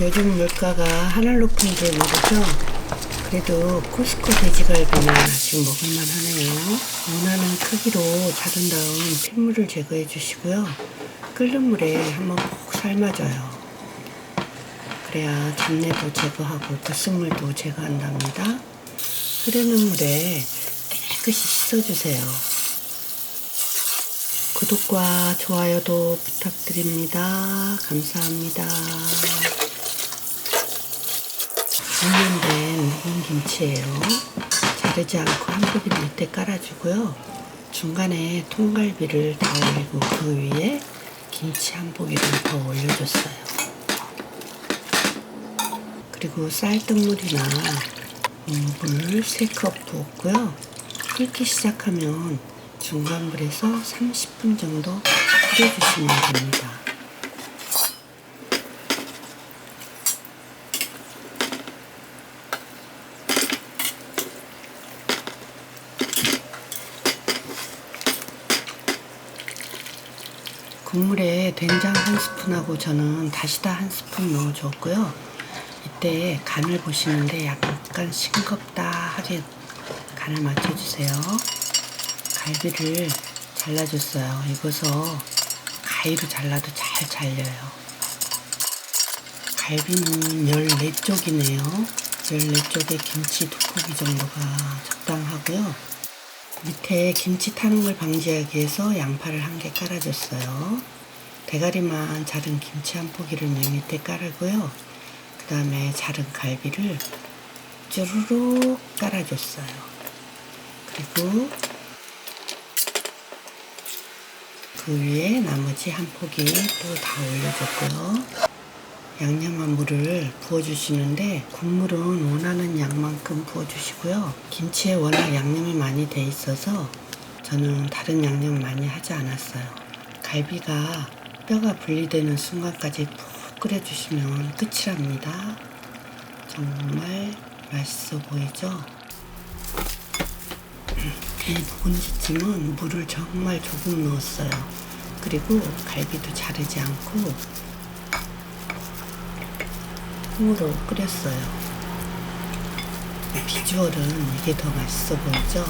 요즘 물가가 하늘 높은 줄 모르죠? 그래도 코스코 돼지갈비는 아직 먹을만 하네요. 원하는 크기로 자른 다음 핏물을 제거해 주시고요. 끓는 물에 한번 푹 삶아줘요. 그래야 잡내도 제거하고 불순물도 제거한답니다. 흐르는 물에 깨끗이 씻어주세요. 구독과 좋아요도 부탁드립니다. 감사합니다. 2년 된 묵은 김치예요. 자르지 않고 한 포기 밑에 깔아주고요. 중간에 통갈비를 다 올리고 그 위에 김치 한 포기를 더 올려줬어요. 그리고 쌀뜨물이나 음, 물 3컵 부었고요. 끓기 시작하면 중간 불에서 30분 정도 끓여주시면 됩니다. 국물에 된장 한 스푼하고 저는 다시다 한 스푼 넣어줬고요. 이때 간을 보시는데 약간 싱겁다 하게 간을 맞춰주세요. 갈비를 잘라줬어요. 익어서 가위로 잘라도 잘 잘려요. 갈비는 14쪽이네요. 14쪽에 김치 두 포기 정도가 적당하고요. 밑에 김치 타는 걸 방지하기 위해서 양파를 한 개 깔아줬어요. 대가리만 자른 김치 한 포기를 맨 밑에 깔고요. 그 다음에 자른 갈비를 쭈루룩 깔아줬어요. 그리고 그 위에 나머지 한 포기 또 다 올려줬고요. 양념한 물을 부어주시는데 국물은 원하는 양만큼 부어주시고요. 김치에 워낙 양념이 많이 돼 있어서 저는 다른 양념 많이 하지 않았어요. 갈비가 뼈가 분리되는 순간까지 푹 끓여주시면 끝이랍니다. 정말 맛있어 보이죠? 이 묵은지찜은 물을 정말 조금 넣었어요. 그리고 갈비도 자르지 않고 통으로 끓였어요. 비주얼은 이게 더 맛있어 보이죠?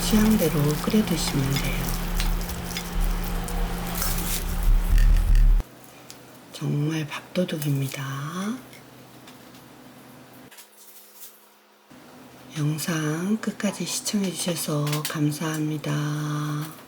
취향대로 끓여 드시면 돼요. 정말 밥도둑입니다. 영상 끝까지 시청해 주셔서 감사합니다.